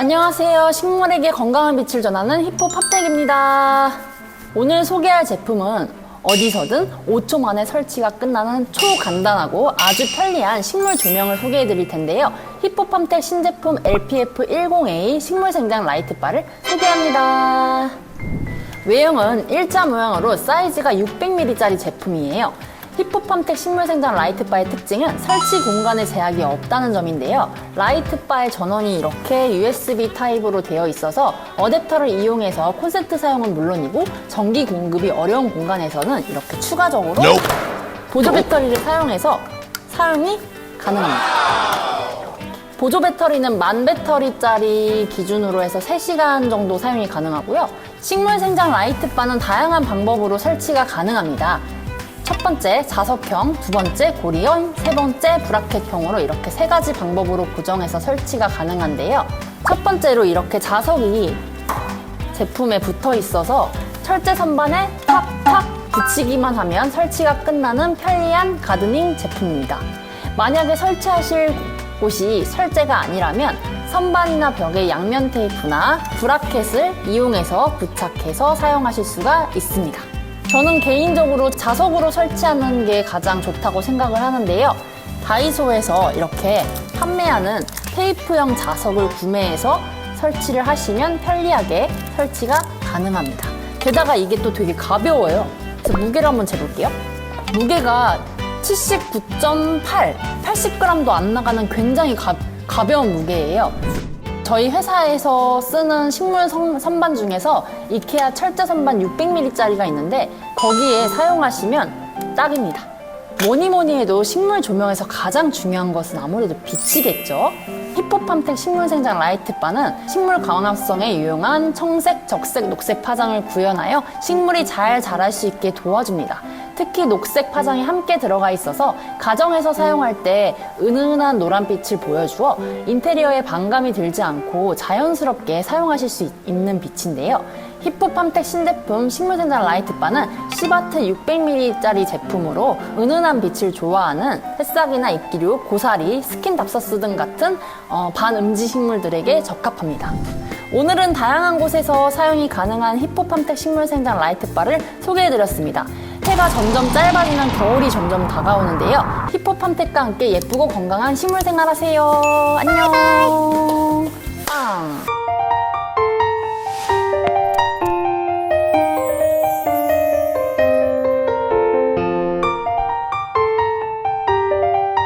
안녕하세요. 식물에게 건강한 빛을 전하는 히포 팝텍입니다. 오늘 소개할 제품은 어디서든 5초 만에 설치가 끝나는 초간단하고 아주 편리한 식물 조명을 소개해 드릴 텐데요. 히포팜텍 신제품 LPF10A 식물 생장 라이트바를 소개합니다. 외형은 일자 모양으로 사이즈가 600ml짜리 제품이에요. 히포팜텍 식물생장 라이트바의 특징은 설치 공간에 제약이 없다는 점인데요. 라이트바의 전원이 이렇게 USB 타입으로 되어 있어서 어댑터를 이용해서 콘센트 사용은 물론이고 전기 공급이 어려운 공간에서는 이렇게 추가적으로 보조 배터리를 사용해서 사용이 가능합니다. 보조 배터리는 만 배터리짜리 기준으로 해서 3시간 정도 사용이 가능하고요. 식물 생장 라이트바는 다양한 방법으로 설치가 가능합니다. 첫 번째 자석형, 두 번째 고리형, 세 번째 브라켓형으로 이렇게 세 가지 방법으로 고정해서 설치가 가능한데요. 첫 번째로 이렇게 자석이 제품에 붙어 있어서 철제 선반에 탁탁 붙이기만 하면 설치가 끝나는 편리한 가드닝 제품입니다. 만약에 설치하실 곳이 철제가 아니라면 선반이나 벽에 양면 테이프나 브라켓을 이용해서 부착해서 사용하실 수가 있습니다. 저는 개인적으로 자석으로 설치하는 게 가장 좋다고 생각을 하는데요. 다이소에서 이렇게 판매하는 테이프형 자석을 구매해서 설치를 하시면 편리하게 설치가 가능합니다. 게다가 이게 또 되게 가벼워요. 제 무게를 한번 재볼게요. 무게가 79.8, 80g도 안 나가는 굉장히 가, 가벼운 무게예요. 저희 회사에서 쓰는 식물 선- 선반 중에서 이케아 철제 선반 600ml짜리가 있는데 거기에 사용하시면 딱입니다. 뭐니 뭐니 해도 식물 조명에서 가장 중요한 것은 아무래도 빛이겠죠. 히포팜텍 식물 생장 라이트바는 식물 광합성에 유용한 청색, 적색, 녹색 파장을 구현하여 식물이 잘 자랄 수 있게 도와줍니다. 특히 녹색 파장이 함께 들어가 있어서 가정에서 사용할 때 은은한 노란빛을 보여주어 인테리어에 반감이 들지 않고 자연스럽게 사용하실 수 있- 있는 빛인데요. 히포팜텍 신제품 식물생장 라이트바는 시바트 600ml짜리 제품으로 은은한 빛을 좋아하는 새싹이나 잎기류, 고사리, 스킨 답서스 등 같은 어, 반음지 식물들에게 적합합니다. 오늘은 다양한 곳에서 사용이 가능한 히포팜텍 식물생장 라이트바를 소개해드렸습니다. 해가 점점 짧아지는 겨울이 점점 다가오는데요. 히포팜텍과 함께 예쁘고 건강한 식물 생활하세요. 안녕. 빵.